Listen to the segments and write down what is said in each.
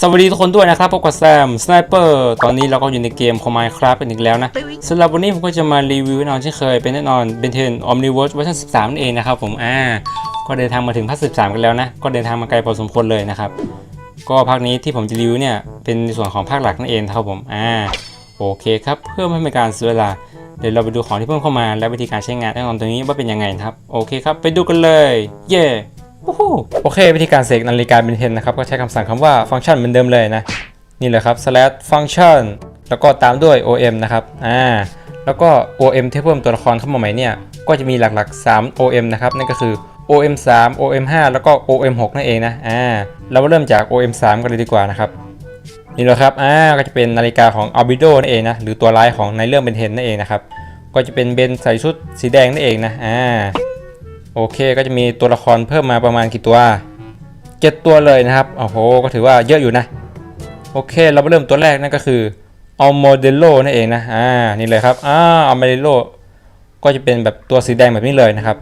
สวัสดีทุกคนด้วยนะครับพบกับแซมสไนเปอร์ตอนนี้เราก็อยู่ในเกมคอมไมครับเป็นอีกแล้วนะสำหรับวันนี้ผมก็จะมารีวิวแน่นอนเช่นเคยเป็นแน่นอนเบนเทนออมนิเวิร์สเวอร์ชัน13นั่นเองนะครับผมอ่าก็เดินทางมาถึงภาค13 กันแล้วนะ ก็เดินทางมาไกลพอสมควรเลยนะครับ ก็ภาคนี้ที่ผมจะรีวิวเนี่ย เป็นส่วนของภาคหลักนั่นเองครับผมอ่าโอเคครับเพื่อไม่ให้เป็นการเสียเวลาเดี๋ยวเราไปดูของที่เพิ่มเข้ามาและวิธีการใช้งานแน่นอนตรงนี้ว่าเป็นยังไงครับโอเคครับไปดูกันเลย เย้ โอ้โหโอเค วิธีการเสกนาฬิกาเบนเทนนะครับ ก็ใช้คำสั่งคำว่าฟังก์ชันเหมือนเดิมเลยนะ นี่เลยครับ slash function แล้วก็ตามด้วย om นะครับ อ่า แล้วก็ om ที่เพิ่มตัวละครเข้ามาใหม่เนี่ย ก็จะมีหลักๆ 3 om นะครับ นั่นก็คือ om 3 om 5แล้วก็ om 6นั่นเองนะ อ่า เราเริ่มจาก om 3กันเลยดีกว่านะครับ นี่เลยครับ อ่า ก็จะเป็นนาฬิกาของ albedo นั่นเองนะ หรือตัวร้ายของในเรื่องเบนเทนนั่นเองนะครับ ก็จะเป็นเบนใส่ชุดสีแดงนั่นเองนะ อ่า โอเคก็จะมีตัวละครเพิ่มมาประมาณกี่ตัวเจ็ดตัวเลยนะครับโอ้โหก็ถือว่าเยอะอยู่นะ โอเค เรามาเริ่มตัวแรกนั่นก็คือ a l m o d e l o นั่นเองนะอ่านี่เลยครับอ่า a l m o d e l o ก็จะเป็นแบบตัวสีแดงแบบนี้เลยนะครับ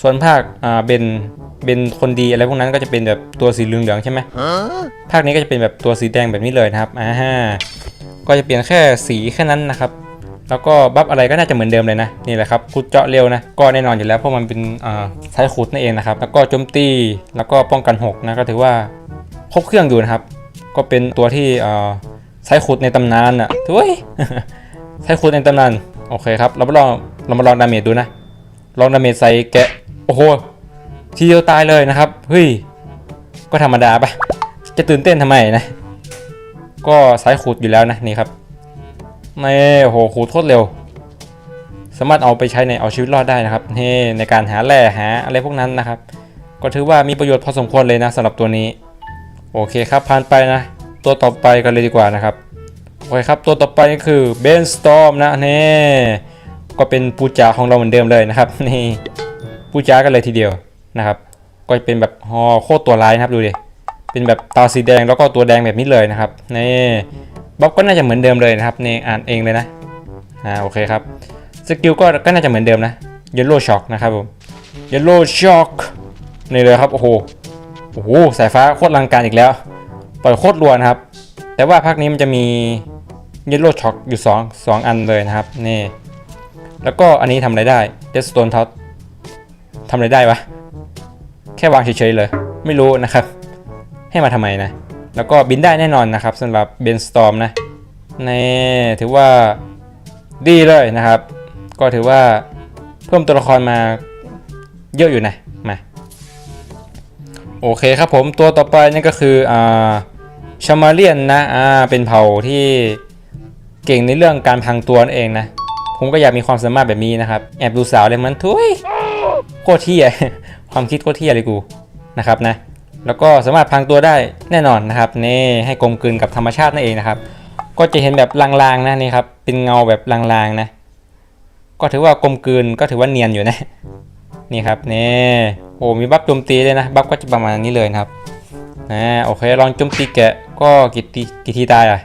ส่วนภาคอ่าเบนเบนคนดีอะไรพวกนั้นก็จะเป็นแบบตัวสีเหลืองๆใช่ไหมภาคนี้ก็จะเป็นแบบตัวสีแดงแบบนี้เลยนะครับอ่าก็จะเปลี่ยนแค่สีแค่นั้นนะครับ แล้วก็บัฟอะไรก็น่าจะเหมือนเดิมเลยนะนี่แหละครับขุดเจาะเร็วนะก็แน่นอนอยู่แล้วเพราะมันเป็นใช้ขุดนั่นเองนะครับแล้วก็โจมตีแล้วก็ป้องกัน6นะก็ถือว่าครบเครื่องอยู่นะครับ ก็เป็นตัวที่ใช้ขุดในตำนานอะทุยใช้ขุดในตำนานโอเคครับเรามาลองเรามาลองดาเมจดูนะ ลองดาเมจใส่แกะโอ้โหทีเดียวตายเลยนะครับเฮ้ยก็ธรรมดาปะจะตื่นเต้นทำไมนะ ก็ใช้ขุดอยู่แล้วนะนี่ครับ นี่โอ้โหขูดโคตรเร็ว สามารถเอาไปใช้ในเอาชีวิตรอดได้นะครับนี่ในการหาแร่หาอะไรพวกนั้นนะครับ ก็ถือว่ามีประโยชน์พอสมควรเลยนะสำหรับตัวนี้ โอเคครับผ่านไปนะ ตัวต่อไปกันเลยดีกว่านะครับโอเคครับตัวต่อไปก็คือเบนสตอมนะนี่ก็เป็นปูจาของเราเหมือนเดิมเลยนะครับนี่ปูจากันเลยทีเดียวนะครับก็เป็นแบบฮอโคตรตัวร้ายนะครับดูดิเป็นแบบตาสีแดงแล้วก็ตัวแดงแบบนี้เลยนะครับนี่ บ๊อบก็น่าจะเหมือนเดิมเลยนะครับนี่อ่านเองเลยนะ อ่าโอเคครับ สกิลก็ก็น่าจะเหมือนเดิมนะ Yellow Shock นะครับผม Yellow Shock นี่เลยครับ โอ้โห โอ้โห สายฟ้าโคตรลังการอีกแล้ว ปล่อยโคตรรัวนะครับ แต่ว่าภาคนี้มันจะมี Yellow Shock อยู่2 2 อันเลยนะครับ นี่ แล้วก็อันนี้ทำอะไรได้ Deathstone Touch ทำอะไรได้วะ แค่วางเฉยๆเลย ไม่รู้นะครับ ให้มาทำไมนะ แล้วก็บินได้แน่นอนนะครับสำหรับเบนสตอมนะในถือว่าดีเลยนะครับ ก็ถือว่าเพิ่มตัวละครมาเยอะอยู่นะมาโอเคครับผมตัวต่อไปนั่ก็คืออ่าชามาเลียนนะอ่าเป็นเผ่าที่เก่งในเรื่องการพังตัวนั่นเองนะ ผมก็อยากมีความสามารถแบบนี้นะครับ แอบดูสาวเลยมันทุยโคตรเที่ยความคิดโคตรเที่ยเลยกูนะครับนะ แล้วก็สามารถพรางตัวได้แน่นอนนะครับนี่ให้กลมกลืนกับธรรมชาตินั่นเองนะครับ ก็จะเห็นแบบลางๆนะนี่ครับเป็นเงาแบบลางๆนะ ก็ถือว่ากลมกลืนก็ถือว่าเนียนอยู่นะนี่ครับนี่โอ้มีบัฟโจมตีเลยนะบัฟก็จะประมาณนี้เลยนะครับนะโอเคลองโจมตีแกะก็กี่ทีกี่ทีตายอะ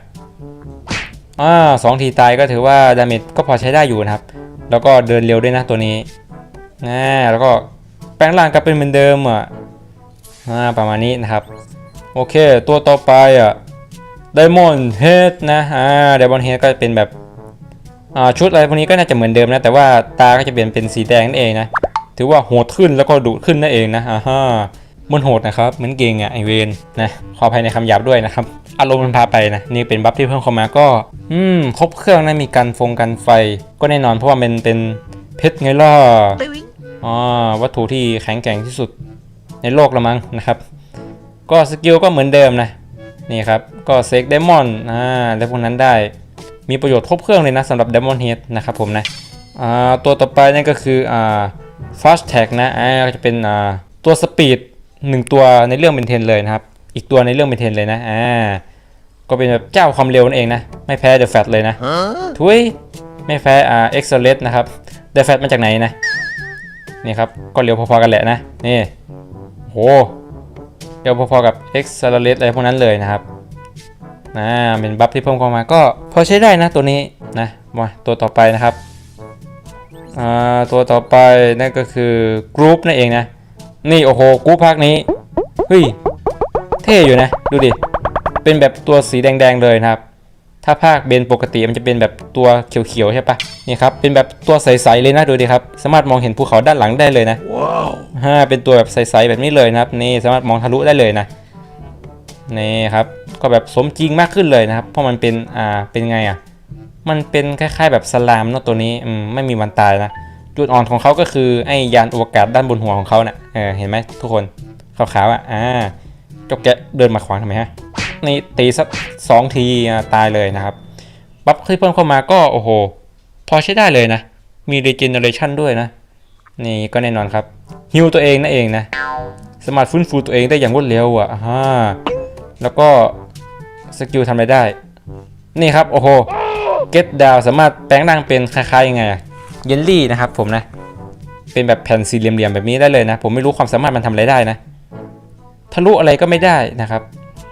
อ่าสองทีตายก็ถือว่าดาเมจก็พอใช้ได้อยู่นะครับ แล้วก็เดินเร็วด้วยนะตัวนี้นะแล้วก็แปลงร่างกลับเป็นเหมือนเดิมอะ อ่าประมาณนี้นะครับ โอเค ตัวต่อไปอะ Diamond Head นะอ่า Diamond Head ก็จะเป็นแบบอ่าชุดอะไรพวกนี้ก็น่าจะเหมือนเดิมนะ แต่ว่าตาก็จะเปลี่ยนเป็นสีแดงนั่นเองนะ ถือว่าโหดขึ้นแล้วก็ดุขึ้นนั่นเองนะอ่าฮะมันโหดนะครับ เหมือนเกงอะไอเวนนะขออภัยในคำหยาบด้วยนะครับ อารมณ์มันพาไปนะ นี่เป็นบัฟที่เพิ่มเข้ามาก็ อืม ครบเครื่องนะมีกันฟงกันไฟ ก็แน่นอนเพราะว่ามันเป็นเพชรไงล่ะอ่าวัตถุที่แข็งแกร่งที่สุด ในโลกละมั้งนะครับ ก็สกิลก็เหมือนเดิมนะ นี่ครับ ก็เซกเดมอนอ่าแล้วพวกนั้นได้ มีประโยชน์ครบเครื่องเลยนะสำหรับเดมอนเฮดนะครับผมนะอ่าตัวต่อไปนั่นก็คืออ่าฟาสแท็กนะอ่าก็จะเป็นอ่าตัวสปีดหนึ่งตัวในเรื่องเบนเทนเลยนะครับ อีกตัวในเรื่องเบนเทนเลยนะอ่าก็เป็นแบบเจ้าความเร็วนั่นเองนะ ไม่แพ้เดอะแฟตเลยนะทุยไม่แพ้อ่าเอ็กซ์เลสนะครับเดอะแฟตมาจากไหนนะนี่ครับ ก็เร็วพอๆกันแหละนะ นี่ โหเร็วพอๆกับ X c e l e r a t e อะไรพวกนั้นเลยนะครับนะเป็นบัฟที่เพิ่มเข้ามาก็พอใช้ได้นะตัวนี้นะมาตัวต่อไปนะครับตัวต่อไปนั่นก็คือกรุ๊ปนั่นเองนะ นี่โอ้โหกรุ๊ปภาคนี้เฮ้ยเท่อยู่นะ ดูดิ เป็นแบบตัวสีแดงๆเลยนะครับ ถ้าภาคเบนปกติมันจะเป็นแบบตัวเขียวๆใช่ปะนี่ครับเป็นแบบตัวใสๆเลยนะดูดิครับสามารถมองเห็นภูเขาด้านหลังได้เลยนะฮ่าเป็นตัวแบบใสๆแบบนี้เลยนะครับนี่สามารถมองทะลุได้เลยนะนี่ครับก็แบบสมจริงมากขึ้นเลยนะครับ เพราะมันเป็นอ่าเป็นไงอะมันเป็นคล้ายๆแบบสลามเนาะตัวนี้อืมไม่มีวันตายนะจุดอ่อนของเขาก็คือไอ้ยานอวกาศด้านบนหัวของเขาเนะ่ะเออเห็นไหมทุกคนขาวๆอะอ่าเจ้าแกะเดินมาขวางทำไมฮะ นี่ตีสักสองทีตายเลยนะครับ บัฟที่เพิ่มเข้ามาก็โอ้โห พอใช้ได้เลยนะ มี regeneration ด้วยนะ นี่ก็แน่นอนครับฮิวตัวเองนั่นเองนะ สามารถฟื้นฟูตัวเองได้อย่างรวดเร็วอะฮ่าแล้วก็สกิลทำอะไรได้ นี่ครับ โอ้โห get down สามารถแปลงร่างเป็นคล้ายๆยังไงเยลลี่นะครับผมนะ เป็นแบบแผ่นสี่เหลี่ยมๆแบบนี้ได้เลยนะ ผมไม่รู้ความสามารถมันทำอะไรได้นะ ทะลุอะไรก็ไม่ได้นะครับ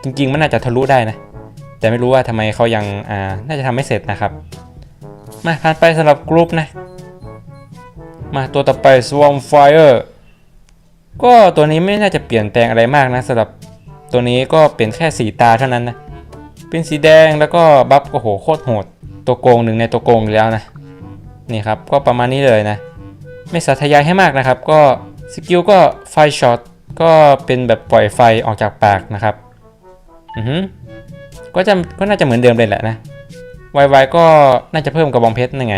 จริงๆ มันน่าจะทะลุได้นะ แต่ไม่รู้ว่าทำไมเขายังอ่าน่าจะทำไม่เสร็จนะครับ มาผ่านไปสำหรับกรุ๊ปนะ มาตัวต่อไป Swarm Fire ก็ตัวนี้ไม่น่าจะเปลี่ยนแปลงอะไรมากนะสำหรับตัวนี้ก็เป็นแค่สีตาเท่านั้นนะ เป็นสีแดงแล้วก็บัฟโอ้โหโคตรโหด ตัวโกงหนึ่งในตัวโกงอีกแล้วนะ นี่ครับก็ประมาณนี้เลยนะ ไม่สาธยายให้มากนะครับ ก็สกิลก็ไฟช็อตก็เป็นแบบปล่อยไฟออกจากปากนะครับ อือฮึก็จะก็น่าจะเหมือนเดิมเลยแหละนะไวๆก็น่าจะเพิ่มกระบองเพชรนั่นไง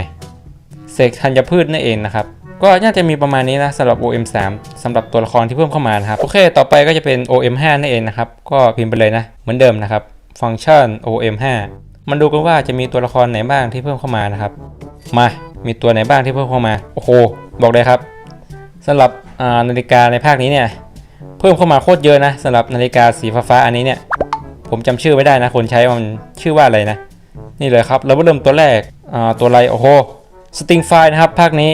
เสกธัญพืชนั่นเองนะครับ ก็น่าจะมีประมาณนี้นะสำหรับ OM3 สำหรับตัวละครที่เพิ่มเข้ามานะครับ โอเค ต่อไปก็จะเป็น OM5 นั่นเองนะครับ ก็พิมพ์ไปเลยนะ เหมือนเดิมนะครับ ฟังก์ชัน OM5 มันดูกันว่าจะมีตัวละครไหนบ้างที่เพิ่มเข้ามานะครับ มา มีตัวไหนบ้างที่เพิ่มเข้ามา โอ้โห บอกเลยครับสำหรับนาฬิกาในภาคนี้เนี่ย เพิ่มเข้ามาโคตรเยอะนะสำหรับนาฬิกาสีฟ้าอันนี้เนี่ย ผมจำชื่อไม่ได้นะ คนใช้มันชื่อว่าอะไรนะ นี่เลยครับเราเริ่มตัวแรกตัวอะไรโอ้โหสติงไฟนะครับ ภาคนี้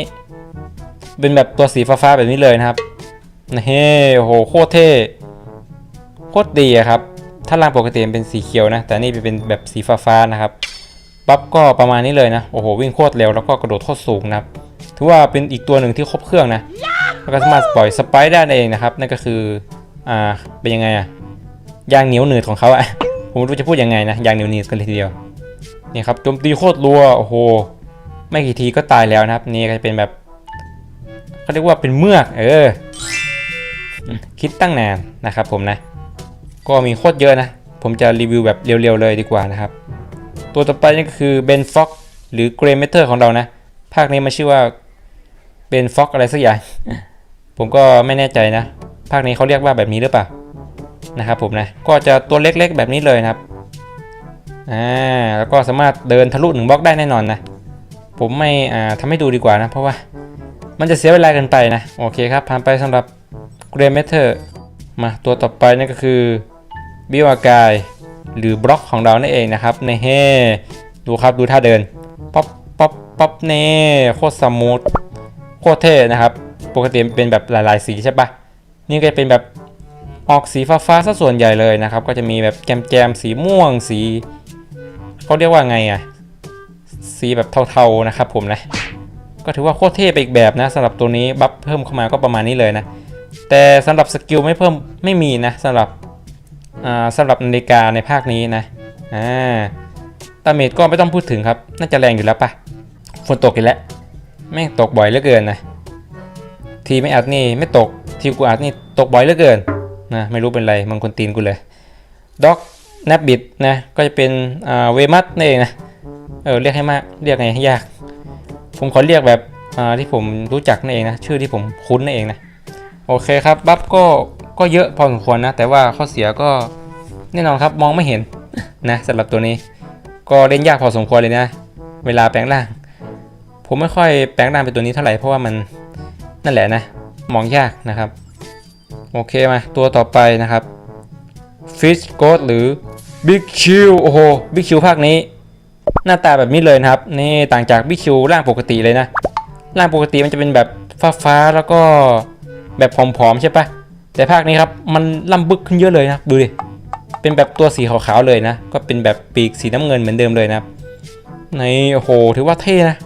เป็นแบบตัวสีฟ้าๆแบบนี้เลยนะครับนะเฮ้โอ้โหโคตรเท่โคตรดีอะครับ ถ้าล่างปกติเป็นสีเขียวนะ แต่นี่เป็นแบบสีฟ้าๆนะครับปั๊บก็ประมาณนี้เลยนะ โอ้โห วิ่งโคตรเร็วแล้วก็กระโดดโคตรสูงนะครับ ถือว่าเป็นอีกตัวหนึ่งที่ครบเครื่องนะ แล้วก็สามารถปล่อยสไปได้เองนะครับ นั่นก็คือ อ่า เป็นยังไงอะ ยางเหนียวหนืดของเขาอะผมไม่รู้จะพูดยังไงนะยางเหนียวหนืดกันเลยทีเดียวนี่ครับโจมตีโคตรรัวโอ้โหไม่กี่ทีก็ตายแล้วนะครับ นี่ก็จะเป็นแบบเขาเรียกว่าเป็นเมือก เออ คิดตั้งนานนะครับผมนะ ก็มีโคตรเยอะนะ ผมจะรีวิวแบบเร็วๆเลยดีกว่านะครับ ตัวต่อไปนี่ก็คือเบนฟ็อกหรือเกรเมเทอร์ของเรานะ ภาคนี้มันชื่อว่าเบนฟ็อกอะไรสักอย่าง ผมก็ไม่แน่ใจนะ ภาคนี้เขาเรียกว่าแบบนี้หรือเปล่า นะครับผมนะก็จะตัวเล็กๆแบบนี้เลยนะครับอ่าแล้วก็สามารถเดินทะลุหนึ่งบล็อกได้แน่นอนนะผมไม่อ่าทำให้ดูดีกว่านะเพราะว่ามันจะเสียเวลาเกินไปนะโอเคครับผ่านไปสำหรับเกรเมเทอร์มาตัวต่อไปนั่นก็คือบิวอากายหรือบล็อกของเรานั่นเองนะครับในเฮดูครับดูท่าเดินป๊อปป๊อปป๊อปเน่โคตรสมูทโคตรเท่นะครับ ปกติเป็นแบบหลาย ๆ สีใช่ปะนี่ก็จะเป็นแบบ ออกสีฟ้าๆซะส่วนใหญ่เลยนะครับ ก็จะมีแบบแจมๆสีม่วงสีเขาเรียกว่าไงอะสีแบบเทาๆนะครับผมนะก็ถือว่าโคตรเท่ไปอีกแบบนะสำหรับตัวนี้บัฟเพิ่มเข้ามาก็ประมาณนี้เลยนะ แต่สำหรับสกิลไม่เพิ่มไม่มีนะสำหรับอ่าสำหรับนาฬิกาในภาคนี้นะอ่าตาเมจก็ไม่ต้องพูดถึงครับ น่าจะแรงอยู่แล้วปะฝนตกอีกแล้วแม่งตกบ่อยเหลือเกินนะ ทีไม่อัดนี่ไม่ตกทีกูอัดนี่ตกบ่อยเหลือเกิน นะไม่รู้เป็นไรมันคนตีนกูเลยด็อกแนบบิดนะก็จะเป็นเวมัสนั่นเองนะเออเรียกให้มากเรียกไงให้ยาก ผมขอเรียกแบบที่ผมรู้จักนั่นเองนะชื่อที่ผมคุ้นนั่นเองนะโอเคครับบัฟก็ก็เยอะพอสมควรนะแต่ว่าข้อเสียก็แน่นอนครับมองไม่เห็นนะสำหรับตัวนี้ ก็เล่นยากพอสมควรเลยนะ เวลาแปลงร่าง ผมไม่ค่อยแปลงร่างเป็นตัวนี้เท่าไหร่เพราะว่ามันนั่นแหละนะมองยากนะครับ โอเคมาตัวต่อไปนะครับ Fish Ghost หรือ Big Q โอ้โห Big Q ภาคนี้ หน้าตาแบบนี้เลยนะครับ นี่ต่างจาก Big Q ร่างปกติเลยนะ ร่างปกติมันจะเป็นแบบฟ้าๆแล้วก็แบบผอมๆใช่ปะแต่ภาคนี้ครับมันล่ำบึกขึ้นเยอะเลยนะดูดิเป็นแบบตัวสีขาวๆเลยนะ ก็เป็นแบบปีกสีน้ำเงินเหมือนเดิมเลยนะในโอ้โหถือว่าเท่นะ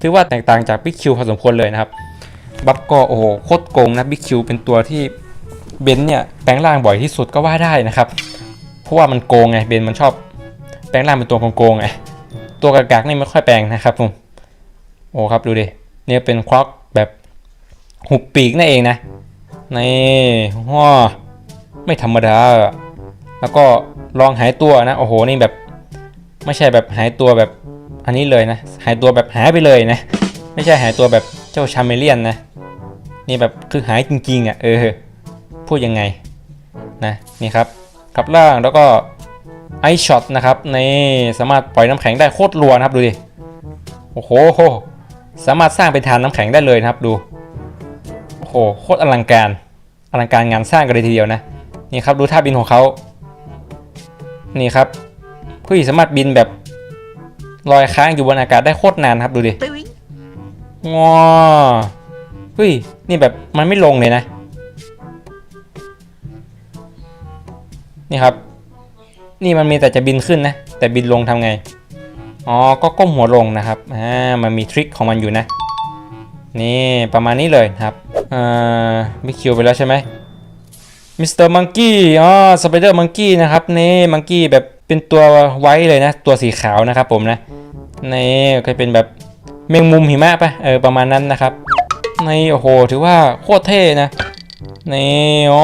ถือว่าแตกต่างจากบิ๊กคิวพอสมควรเลยนะครับ บัฟก็โอ้โหโคตรโกงนะบิ๊กคิวเป็นตัวที่เบนเนี่ยแปลงร่างบ่อยที่สุดก็ว่าได้นะครับโราะว่ามันโกงไงเบนมันชอบแปลงร่างเป็นตัวโกงไงตัวกากๆนี่ไม่ค่อยแปลงนะครับผมโอ้ครับดูดิเนี่ยเป็นคล็อกแบบหุบปีกนั่นเองนะนี่ว้าไม่ธรรมดา แล้วก็ลองหายตัวนะโอ้โหนี่แบบไม่ใช่แบบหายตัวแบบอันนี้เลยนะ หายตัวแบบหายไปเลยนะ ไม่ใช่หายตัวแบบ เจ้าชาเมเลียนนะ นี่แบบคือหายจริงๆอะเออ พูดยังไงนะนี่ครับกลับล่างแล้วก็ไอช็อตนะครับในสามารถปล่อยน้ำแข็งได้โคตรรัวนะครับดูดิโอ้โหสามารถสร้างเป็นฐานน้ำแข็งได้เลยนะครับดูโอ้โหโคตรอลังการอลังการงานสร้างกันเลยทีเดียวนะนี่ครับดูท่าบินของเขานี่ครับผู้สามารถบินแบบลอยค้างอยู่บนอากาศได้โคตรนานครับดูดิ งอเฮ้ย นี่แบบมันไม่ลงเลยนะ นี่ครับ นี่มันมีแต่จะบินขึ้นนะ แต่บินลงทำไง อ๋อ ก็ก้มหัวลงนะครับ อ่า มันมีทริคของมันอยู่นะ นี่ประมาณนี้เลยครับ อ่ามิคิวไปแล้วใช่ไหมมิสเตอร์มังกี้ อ๋อ สไปเดอร์มังกี้นะครับ นี่มังกี้แบบเป็นตัวไว้เลยนะ ตัวสีขาวนะครับผมนะ นี่ก็เป็นแบบ แมงมุมหิมะปะเออประมาณนั้นนะครับในโอ้โหถือว่าโคตรเท่นะในอ๋อ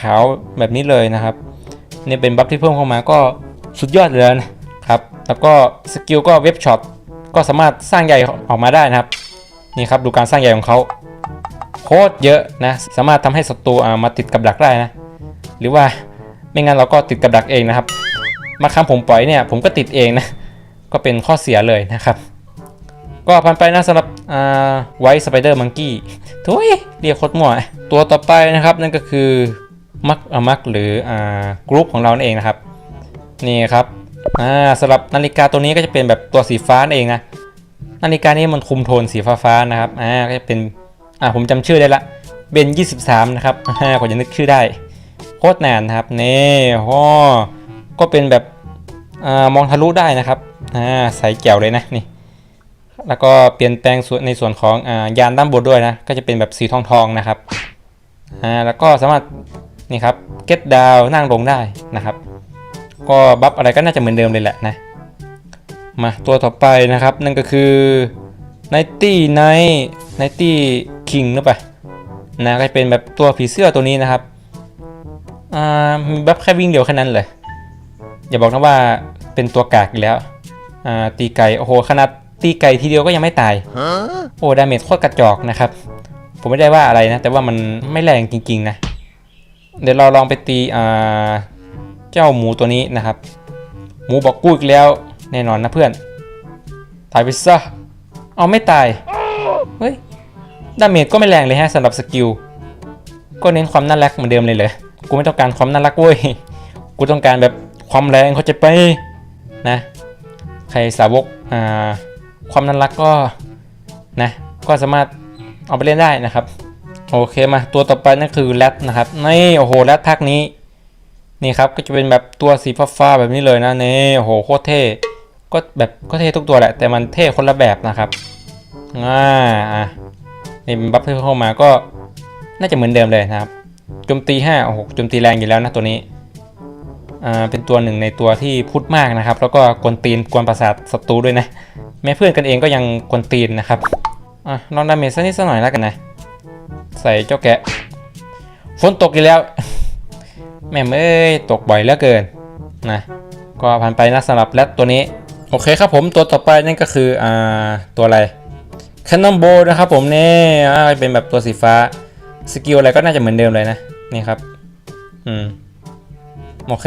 ขาวๆแบบนี้เลยนะครับนี่เป็นบัฟที่เพิ่มเข้ามาก็สุดยอดเลยนะครับ แล้วก็สกิลก็เว็บช็อตก็สามารถสร้างใหญ่ออกมาได้นะครับ นี่ครับดูการสร้างใหญ่ของเขาโคตรเยอะนะ สามารถทำให้ศัตรูอ่ามาติดกับดักได้นะ หรือว่าไม่งั้นเราก็ติดกับดักเองนะครับมาครั้งผมปล่อยเนี่ยผมก็ติดเองนะ ก็เป็นข้อเสียเลยนะครับ ก็ผ่านไปนะสำหรับไวท์สไปเดอร์มังกี้ทุยเรียกโคตรมั่วตัวต่อไปนะครับนั่นก็คือมักมักหรืออ่ากรุ๊ปของเรานั่นเองนะครับ นี่ครับอ่าสำหรับนาฬิกาตัวนี้ก็จะเป็นแบบตัวสีฟ้านั่นเองนะนาฬิกานี้มันคุมโทนสีฟ้าๆนะครับอ่าก็จะเป็นอ่าผมจำชื่อได้ละเบน 23 นะครับอ่ากว่าจะนึกชื่อได้ โคตรนานนะครับนี่ฮอก็เป็นแบบอ่ามองทะลุได้นะครับอ่าใสแจ๋วเลยนะนี่ แล้วก็เปลี่ยนแปลงส่วนในส่วนของอายานด้านบนด้วยนะ ก็จะเป็นแบบสีทองทองนะครับอ่าแล้วก็สามารถนี่ครับเก็ตดาวนั่งลงได้นะครับ ก็บัฟอะไรก็น่าจะเหมือนเดิมเลยแหละนะ มาตัวต่อไปนะครับ นั่นก็คือ Nighty Night Nighty King หรือเปล่านะก็จะเป็นแบบตัวผีเสื้อตัวนี้นะครับอ่ามีบัฟแค่วิ่งเดียวแค่นั้นเลย อย่าบอกนะว่าเป็นตัวกากอีกแล้วอ่าตีไก่โอ้โหขนาด ตีไก่ทีเดียวก็ยังไม่ตาย โอ้ดาเมจโคตรกระจอกนะครับ ผมไม่ได้ว่าอะไรนะ แต่ว่ามันไม่แรงจริงๆนะ เดี๋ยวเราลองไปตีอ่าเจ้าหมูตัวนี้นะครับ หมูบอกกู้อีกแล้วแน่นอนนะเพื่อน ตายไปซะ เอาไม่ตาย เฮ้ย ดาเมจก็ไม่แรงเลยฮะสำหรับสกิล ก็เน้นความน่ารักเหมือนเดิมเลยเลยกูไม่ต้องการความน่ารักเว้ย กูต้องการแบบความแรงเขาใจะไปนะ ใครสาวกอ่า ความน่ารักก็นะก็สามารถเอาไปเล่นได้นะครับ โอเคมาตัวต่อไปนั่นคือแรดนะครับนี่โอ้โหแรดภาคนี้นี่ครับก็จะเป็นแบบตัวสีฟ้าๆแบบนี้เลยนะนี่โอ้โหโคตรเท่ก็แบบก็เท่ทุกตัวแหละ แต่มันเท่คนละแบบนะครับอ่าอะนี่บัฟที่เข้ามาก็น่าจะเหมือนเดิมเลยนะครับโจมตี5โอ้โหโจมตีแรงอยู่แล้วนะตัวนี้อ่าเป็นตัวหนึ่งในตัวที่พุทธมากนะครับ แล้วก็กวนตีนกวนประสาทศัตรูด้วยนะ แม้เพื่อนกันเองก็ยังกวนตีนนะครับอะลองดาเมจสักนิดสักหน่อยแล้วกันนะ ใส่เจ้าแกะฝนตกอีกแล้ว แม่เอ้ยตกบ่อยเหลือเกินนะก็ผ่านไปนะสำหรับแรดตัวนี้ โอเคครับผมตัวต่อไปนั่นก็คืออ่าตัวอะไรแคนนอนโบนะครับผมนี่เป็นแบบตัวสีฟ้าสกิลอะไรก็น่าจะเหมือนเดิมเลยนะนี่ครับ อืม โอเค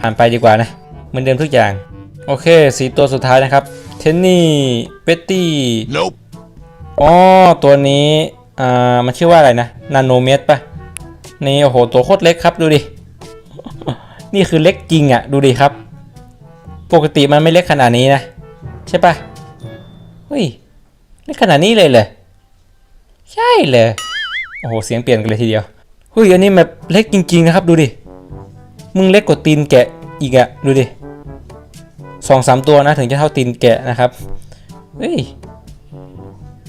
ผ่านไปดีกว่านะ เหมือนเดิมทุกอย่าง โอเคสีตัวสุดท้ายนะครับ เทนนี่เบตตี้ Nope. อ๋อตัวนี้อ่ามันชื่อว่าอะไรนะนาโนเมตรปะนี่โอ้โหตัวโคตรเล็กครับดูดิ นี่คือเล็กจริงอะ่ะดูดิครับ ปกติมันไม่เล็กขนาดนี้นะ ใช่ปะเฮ้ยเล็กขนาดนี้เลยเลยใช่เลยโอ้โหเสียงเปลี่ยนกันเลยทีเดียวเฮ้ยอันนี้แบบเล็กจริง ๆ นะครับ ดูดิมึงเล็กกว่าตีนแกะอีกอะดูดิ สองสามตัวนะถึงจะเท่าตีนแกะนะครับเฮ้ย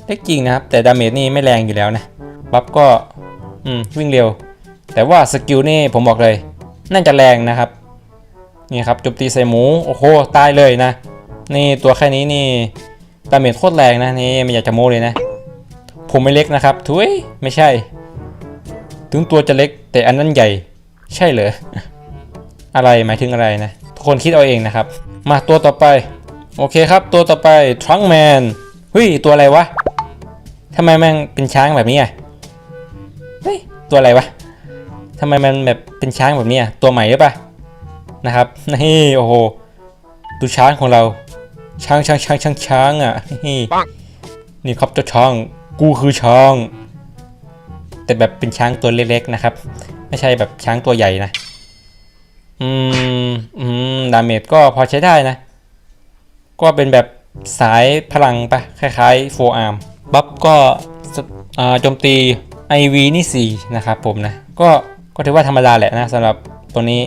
เล็กจริงนะครับ แต่ดาเมจนี่ไม่แรงอยู่แล้วนะบัฟก็อืมวิ่งเร็ว แต่ว่าสกิลนี่ผมบอกเลย น่าจะแรงนะครับ นี่ครับโจมตีใส่หมู โอ้โหตายเลยนะ นี่ตัวแค่นี้นี่ดาเมจโคตรแรงนะนี่ไม่อยากจะโม้เลยนะ ผมไม่เล็กนะครับทุยไม่ใช่ ถึงตัวจะเล็กแต่อันนั้นใหญ่ ใช่เหรออะไรหมายถึงอะไรนะทุกคนคิดเอาเองนะครับ มาตัวต่อไป โอเคครับ ตัวต่อไปทรังแมนเฮ้ย ตัวอะไรวะทำไมแม่งเป็นช้างแบบนี้อะเฮ้ยตัวอะไรวะทำไมมันแบบเป็นช้างแบบนี้อะตัวใหม่หรือเปล่านะครับนี่โอ้โหดูช้างของเรา ช้างช้างช้างช้างช้างอะนี่นี่ครับเจ้าช้างกูคือช้างแต่แบบเป็นช้างตัวเล็กๆนะครับ ไม่ใช่แบบช้างตัวใหญ่นะ อืม อืม ดาเมจก็พอใช้ได้นะ ก็เป็นแบบสายพลังปะคล้ายๆโฟอาร์มบัฟก็โจมตี IV นี่ 4 นะครับผมนะ ก็ก็ถือว่าธรรมดาแหละนะสำหรับตัวนี้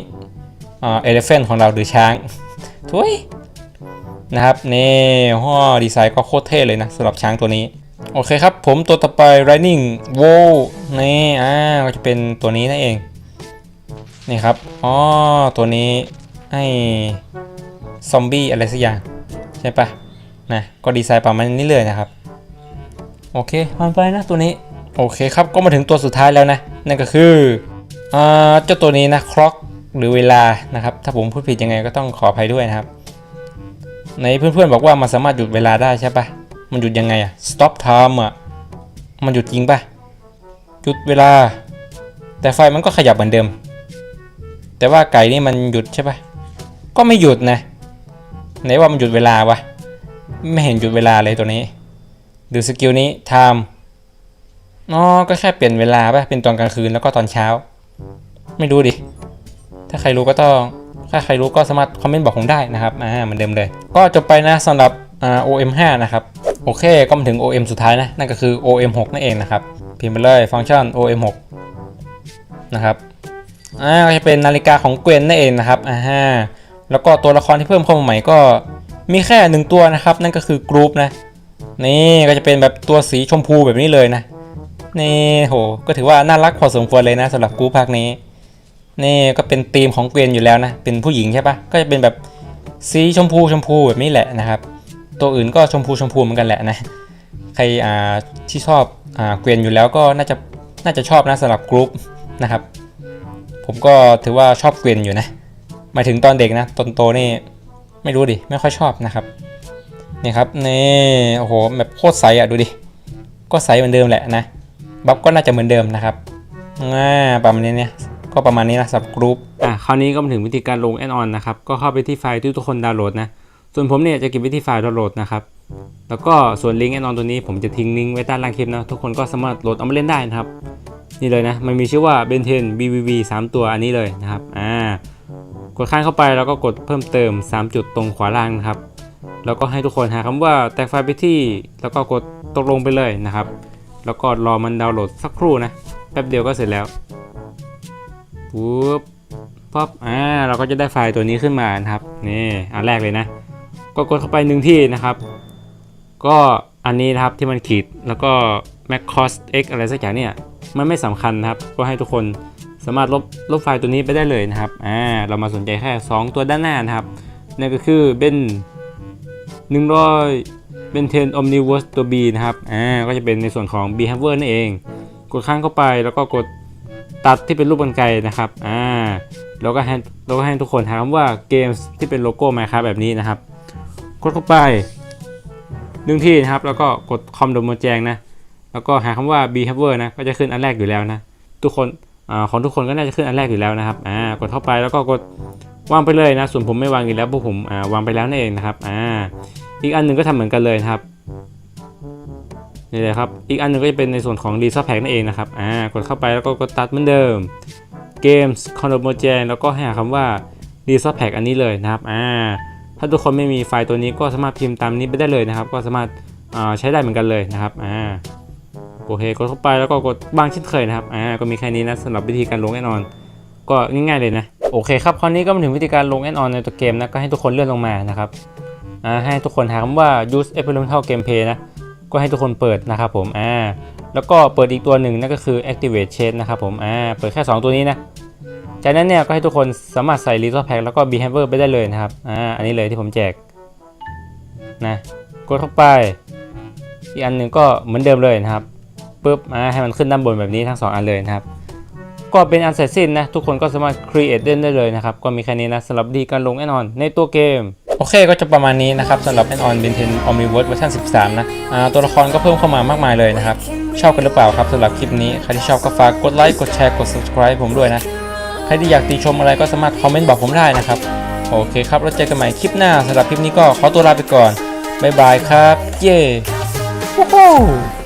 เอเลฟเฟนของเราหรือช้างทุยนะครับนี่ห้อดีไซน์ก็โคตรเท่เลยนะสำหรับช้างตัวนี้ โอเคครับผมตัวต่อไป Running w o นี่อ่าก็จะเป็นตัวนี้นั่นเอง นี่ครับ อ๋อ ตัวนี้ให้ซอมบี้อะไรสักอย่าง ใช่ปะนะ ก็ดีไซน์ประมาณนี้เลยนะครับ โอเคผ่านไปนะตัวนี้ โอเคครับ ก็มาถึงตัวสุดท้ายแล้วนะ นั่นก็คืออ่าเจ้าตัวนี้นะคล็อกหรือเวลานะครับ ถ้าผมพูดผิดยังไงก็ต้องขออภัยด้วยนะครับ ในเพื่อนๆบอกว่ามันสามารถหยุดเวลาได้ใช่ปะมันหยุดยังไงอะ stop time อะมันหยุดจริงปะหยุดเวลา แต่ไฟมันก็ขยับเหมือนเดิม แต่ว่าไก่นี่มันหยุดใช่ปะก็ไม่หยุดนะไหนว่ามันหยุดเวลาวะไม่เห็นหยุดเวลาเลยตัวนี้ ดูสกิลนี้ time อ๋อก็แค่เปลี่ยนเวลาปะเป็นตอนกลางคืนแล้วก็ตอนเช้า ไม่รู้ดิ ถ้าใครรู้ก็ต้อง ถ้าใครรู้ก็สามารถคอมเมนต์บอกผมได้นะครับ อ่าเหมือนเดิมเลย ก็จบไปนะสำหรับอ่า OM5 นะครับ โอเค ก็มาถึง OM สุดท้ายนะ นั่นก็คือ OM6 นั่นเองนะครับ พิมพ์ไปเลยฟังก์ชัน OM6 นะครับ อ่าก็จะเป็นนาฬิกาของเกวนนั่นเองนะครับอ่าฮะแล้วก็ตัวละครที่เพิ่มเข้ามาใหม่ก็มีแค่หนึ่งตัวนะครับ นั่นก็คือกรุ๊ปนะ นี่ก็จะเป็นแบบตัวสีชมพูแบบนี้เลยนะนี่โหก็ถือว่าน่ารักพอสมควรเลยนะสำหรับกรุ๊ปภาคนี้ นี่ก็เป็นธีมของเกวนอยู่แล้วนะ เป็นผู้หญิงใช่ปะก็จะเป็นแบบสีชมพูชมพูแบบนี้แหละนะครับ ตัวอื่นก็ชมพูชมพูเหมือนกันแหละนะใครอ่าที่ชอบอ่าเกวนอยู่แล้วก็น่าจะน่าจะชอบนะสำหรับกรุ๊ปนะครับ ผมก็ถือว่าชอบเกวนอยู่นะหมายถึงตอนเด็กนะตอนโตนี่ไม่รู้ดิไม่ค่อยชอบนะครับนี่ครับนี่โอ้โหแบบโคตรใสอะดูดิก็ใสเหมือนเดิมแหละนะบัฟก็น่าจะเหมือนเดิมนะครับอ่าประมาณนี้เนี่ยก็ประมาณนี้นะสับกรุ๊ปอะคราวนี้ก็มาถึงวิธีการลงแอนออนนะครับก็เข้าไปที่ไฟล์ที่ทุกคนดาวน์โหลดนะส่วนผมเนี่ยจะเก็บไว้ที่ไฟล์ดาวน์โหลดนะครับแล้วก็ส่วนลิงก์แอนออนตัวนี้ผมจะทิ้งลิงก์ไว้ใต้ล่างคลิปนะทุกคนก็สามารถโหลดเอามาเล่นได้นะครับ นี่เลยนะ มันมีชื่อว่า b e n 10 BVV 3 ตัวอันนี้เลยนะครับ อ่า กดข้างเข้าไปแล้วก็กดเพิ่มเติม 3 จุดตรงขวาล่างนะครับ แล้วก็ให้ทุกคนหาคำว่าแตกไฟล์ไปที่ แล้วก็กดตกลงไปเลยนะครับ แล้วก็รอมันดาวน์โหลดสักครู่นะ แป๊บเดียวก็เสร็จแล้ว ปุ๊บป๊อปอ่า เราก็จะได้ไฟล์ตัวนี้ขึ้นมานะครับ นี่ อันแรกเลยนะ ก็กดเข้าไปหนึ่งที่นะครับ ก็อันนี้นะครับที่มันขีด แล้วก็ mac cost x อะไรสักอย่างเนี่ย มันไม่สำคัญนะครับ ก็ให้ทุกคนสามารถลบลบไฟล์ตัวนี้ไปได้เลยนะครับ อ่า เรามาสนใจแค่ 2 ตัวด้านหน้านะครับ นั่นก็คือเป็น100เป็น10 omniverse ตัว B นะครับ อ่า ก็จะเป็นในส่วนของ behavior นั่นเอง กดข้างเข้าไปแล้วก็กดตัดที่เป็นรูปกรรไกนะครับ อ่า แล้วก็ให้แล้วก็ให้ทุกคนหาคำว่า games ที่เป็นโลโก้ Minecraft แบบนี้นะครับ กดเข้าไปหนึ่งที่นะครับ แล้วก็กดคอมโดมแจงนะ แล้วก็หาคำว่า behavior นะก็จะขึ้นอันแรกอยู่แล้วนะ ทุกคนอของทุกคนก็น่าจะขึ้นอันแรกอยู่แล้วนะครับอ่ากดเข้าไปแล้วก็กดวางไปเลยนะ ส่วนผมไม่วางอีกแล้วเพราะผมอ่าวางไปแล้วนั่นเองนะครับอ่าอีกอันหนึ่งก็ทำเหมือนกันเลยนะครับนี่เลยครับอีกอันหนึ่งก็จะเป็นในส่วนของ r e s o u r c e Pack นั่นเองนะครับอ่ากดเข้าไปแล้วก็กดตัดเหมือนเดิม Games c o n o m o j a n แล้วก็หาคำว่า r e s o u r c e Pack อันนี้เลยนะครับอ่าถ้าทุกคนไม่มีไฟล์ตัวนี้ก็สามารถพิมพ์ตามนี้ไปได้เลยนะครับ ก็สามารถอ่าใช้ได้เหมือนกันเลยนะครับอ่า โอเคกดเข้าไปแล้วก็กดบางเช่นเคยนะครับอ่าก็มีแค่นี้นะสำหรับวิธีการลงแอนออน ก็ง่ายๆเลยนะโอเคครับคราวนี้ก็มาถึงวิธีการลงแอนออนในตัวเกมนะก็ให้ทุกคนเลื่อนลงมานะครับอ่าให้ทุกคนหาคำว่า use experimental gameplay นะก็ให้ทุกคนเปิดนะครับผมอ่าแล้วก็เปิดอีกตัวหนึ่งนั่นก็คือ activate chain นะครับผมอ่าเปิดแค่ 2 ตัวนี้นะจากนั้นเนี่ยก็ให้ทุกคนสามารถใส่ Resource Pack แล้วก็ Behavior ไปได้เลยนะครับอ่าอันนี้เลยที่ผมแจกนะกดเข้าไป อีกอันหนึ่งก็เหมือนเดิมเลยนะครับ ปุ๊บอ่าให้มันขึ้นด้านบนแบบนี้ทั้งสองอันเลยนะครับ ก็เป็นอันเสร็จสิ้นนะ ทุกคนก็สามารถ create เล่นได้เลยนะครับ ก็มีแค่นี้นะสำหรับดีการลงแน่นอนในตัวเกม โอเคก็จะประมาณนี้นะครับสำหรับแอนออนเบนเทนออมนิเวิร์สเวอร์ชัน13 นะอ่าตัวละครก็เพิ่มเข้ามามากมายเลยนะครับ ชอบกันหรือเปล่าครับสำหรับคลิปนี้ใครที่ชอบก็ฝากกดไลค์กดแชร์กด subscribe ผมด้วยนะใครที่อยากติชมอะไรก็สามารถคอมเมนต์บอกผมได้นะครับโอเคครับแล้วเจอกันใหม่คลิปหน้าสำหรับคลิปนี้ก็ขอตัวลาไปก่อนบ๊ายบายครับ เย้ Woohoo!